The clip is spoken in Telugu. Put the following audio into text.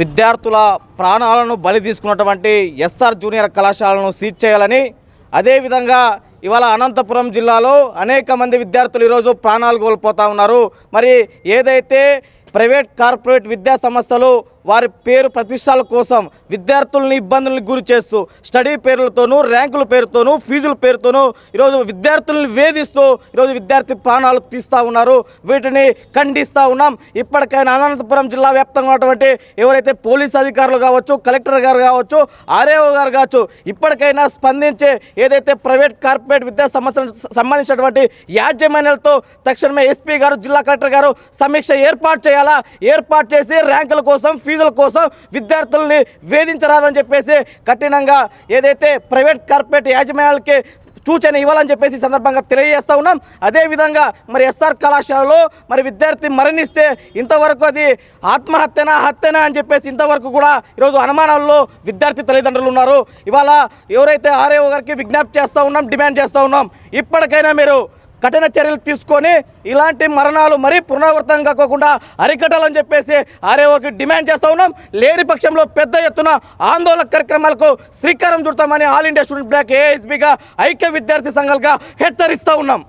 విద్యార్థుల ప్రాణాలను బలి తీసుకున్నటువంటి ఎస్ఆర్ జూనియర్ కళాశాలను సీజ్ చేయాలని అదేవిధంగా ఇవాళ అనంతపురం జిల్లాలో అనేక మంది విద్యార్థులు ఈరోజు ప్రాణాలు కోల్పోతూ ఉన్నారు. మరి ఏదైతే ప్రైవేట్ కార్పొరేట్ విద్యా సంస్థలు వారి పేరు ప్రతిష్టాల కోసం విద్యార్థుల్ని ఇబ్బందులకు గురి చేస్తూ స్టడీ పేర్లతోనూ ర్యాంకుల పేరుతోనూ ఫీజుల పేరుతోనూ ఈరోజు విద్యార్థుల్ని వేధిస్తూ ఈరోజు విద్యార్థి ప్రాణాలు తీస్తూ ఉన్నారు. వీటిని ఖండిస్తూ ఉన్నాం. ఇప్పటికైనా అనంతపురం జిల్లా వ్యాప్తంగా ఉన్నటువంటి ఎవరైతే పోలీస్ అధికారులు కావచ్చు కలెక్టర్ గారు కావచ్చు ఆర్ఏఓ గారు కావచ్చు ఇప్పటికైనా స్పందించే ఏదైతే ప్రైవేట్ కార్పొరేట్ విద్యా సమస్యలకు సంబంధించినటువంటి యాజమాన్యాలతో తక్షణమే ఎస్పీ గారు జిల్లా కలెక్టర్ గారు సమీక్ష ఏర్పాటు చేయాలా? ఏర్పాటు చేసి ర్యాంకుల కోసం ఫీజుల కోసం విద్యార్థుల్ని వేధించరాదని చెప్పేసి కఠినంగా ఏదైతే ప్రైవేట్ కార్పొరేట్ యాజమాన్యాలకి సూచన ఇవ్వాలని చెప్పేసి సందర్భంగా తెలియజేస్తా ఉన్నాం. అదేవిధంగా మరి ఎస్ఆర్ కళాశాలలో మరి విద్యార్థి మరణిస్తే ఇంతవరకు అది ఆత్మహత్యనా హత్యనా అని చెప్పేసి ఇంతవరకు కూడా ఈరోజు అనుమానాల్లో విద్యార్థి తల్లిదండ్రులు ఉన్నారు. ఇవాళ ఎవరైతే ఆర్ఏఓ గారికి విజ్ఞప్తి చేస్తూ ఉన్నాం డిమాండ్ చేస్తూ ఉన్నాం. ఇప్పటికైనా మీరు కఠిన చర్యలు తీసుకొని ఇలాంటి మరణాలు మరీ పునరావృతం కాకుండా అరికట్టాలని చెప్పేసి ఆర్ఏఓకి డిమాండ్ చేస్తూ ఉన్నాం. లేని పక్షంలో పెద్ద ఎత్తున ఆందోళన కార్యక్రమాలకు శ్రీకారం చుడతామని ఆల్ ఇండియా స్టూడెంట్ బ్లాక్ ఏఎస్బీగా ఐక్య విద్యార్థి సంఘాలుగా హెచ్చరిస్తూ ఉన్నాం.